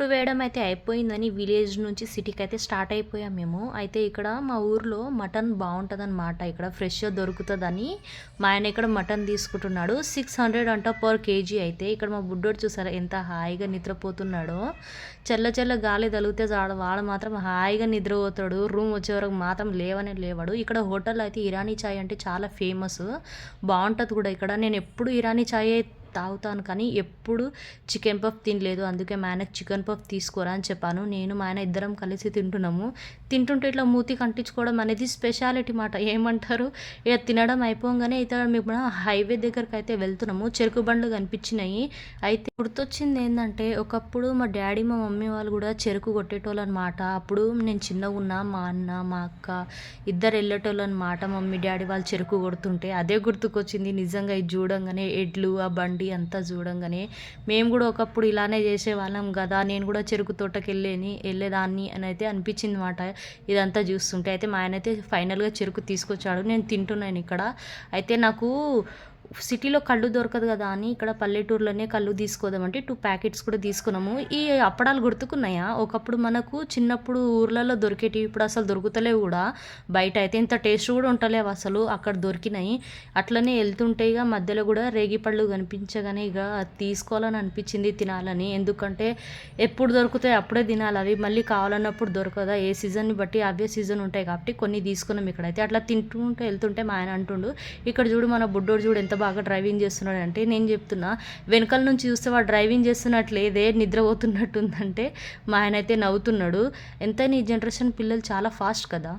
ఇప్పుడు వేయడం అయితే అయిపోయిందని విలేజ్ నుంచి సిటీకి అయితే స్టార్ట్ అయిపోయాం మేము. అయితే ఇక్కడ మా ఊర్లో మటన్ బాగుంటుంది అనమాట ఇక్కడ ఫ్రెష్గా దొరుకుతుందని మా ఆయన ఇక్కడ మటన్ తీసుకుంటున్నాడు. సిక్స్ హండ్రెడ్ అంట పర్ కేజీ అయితే. ఇక్కడ మా బుడ్డోడు చూసారా ఎంత హాయిగా నిద్రపోతున్నాడో. చల్ల చల్ల గాలి తగిలితే చాడు వాడు మాత్రం హాయిగా నిద్రపోతాడు. రూమ్ వచ్చే వరకు మాత్రం లేవనే లేవాడు. ఇక్కడ హోటల్ అయితే ఇరానీ చాయ్ అంటే చాలా ఫేమస్. బాగుంటుంది కూడా ఇక్కడ. నేను ఎప్పుడు ఇరానీ చాయ్ తాగుతాను కానీ ఎప్పుడు చికెన్ పఫ్ తినలేదు. అందుకే మా ఆయనకు చికెన్ పఫ్ తీసుకోరా అని చెప్పాను. నేను మా ఆయన ఇద్దరం కలిసి తింటున్నాము. తింటుంటే ఇట్లా మూతి కంటించుకోవడం అనేది స్పెషాలిటీ మాట. ఏమంటారు? ఇక తినడం అయిపోగానే అయితే మేము హైవే దగ్గరికి అయితే వెళ్తున్నాము. చెరుకు బండ్లు కనిపించినాయి. అయితే గుర్తొచ్చింది ఏంటంటే ఒకప్పుడు మా డాడీ మా మమ్మీ వాళ్ళు కూడా చెరుకు కొట్టేటోళ్ళు అనమాట అప్పుడు నేను చిన్నగా ఉన్నా మా అన్న మా అక్క ఇద్దరు వెళ్ళేటోళ్ళు అనమాట మమ్మీ డాడీ వాళ్ళు చెరుకు కొడుతుంటే. అదే గుర్తుకొచ్చింది. నిజంగా ఇది చూడంగానే ఎడ్లు ఆ బండి అంతా చూడంగానే మేము కూడా ఒకప్పుడు ఇలానే చేసేవాళ్ళం కదా నేను కూడా చెరుకు తోటకి వెళ్ళేని వెళ్ళేదాన్ని అని అయితే అనిపించింది అనమాట ఇదంతా చూస్తుంటే అయితే మా ఆయన అయితే ఫైనల్గా చెరుకు తీసుకొచ్చాడు. నేను తింటున్నాను ఇక్కడ. అయితే నాకు సిటీలో కళ్ళు దొరకదు కదా అని ఇక్కడ పల్లెటూరులోనే కళ్ళు తీసుకోదామంటే టూ ప్యాకెట్స్ కూడా తీసుకున్నాము. ఈ అప్పడాలు గుర్తుకున్నాయా? ఒకప్పుడు మనకు చిన్నప్పుడు ఊర్లలో దొరికేటివి ఇప్పుడు అసలు దొరుకుతలేవు కూడా. బయట అయితే ఇంత టేస్ట్ కూడా ఉంటలేవు అసలు. అక్కడ దొరికినాయి. అట్లనే వెళ్తుంటే ఇక మధ్యలో కూడా రేగిపళ్ళు కనిపించగానే ఇక తీసుకోవాలని అనిపించింది తినాలని. ఎందుకంటే ఎప్పుడు దొరుకుతాయి అప్పుడే తినాలి. అవి మళ్ళీ కావాలన్నప్పుడు దొరకదా? ఏ సీజన్ని బట్టి అవే సీజన్ ఉంటాయి కాబట్టి కొన్ని తీసుకున్నాం ఇక్కడైతే. అట్లా తింటుంటే వెళ్తుంటే మా ఆయన అంటుండు ఇక్కడ చూడు మన బుడ్డోడు చూడు ఎంత బాగా డ్రైవింగ్ చేస్తున్నాడు అంటే నేను చెప్తున్నా వెనకాల నుంచి చూస్తే వాడు డ్రైవింగ్ చేస్తున్నట్లేదే నిద్రపోతున్నట్టుందంటే మా ఆయన అయితే నవ్వుతున్నాడు. ఎంత ఈ జనరేషన్ పిల్లలు చాలా ఫాస్ట్ కదా.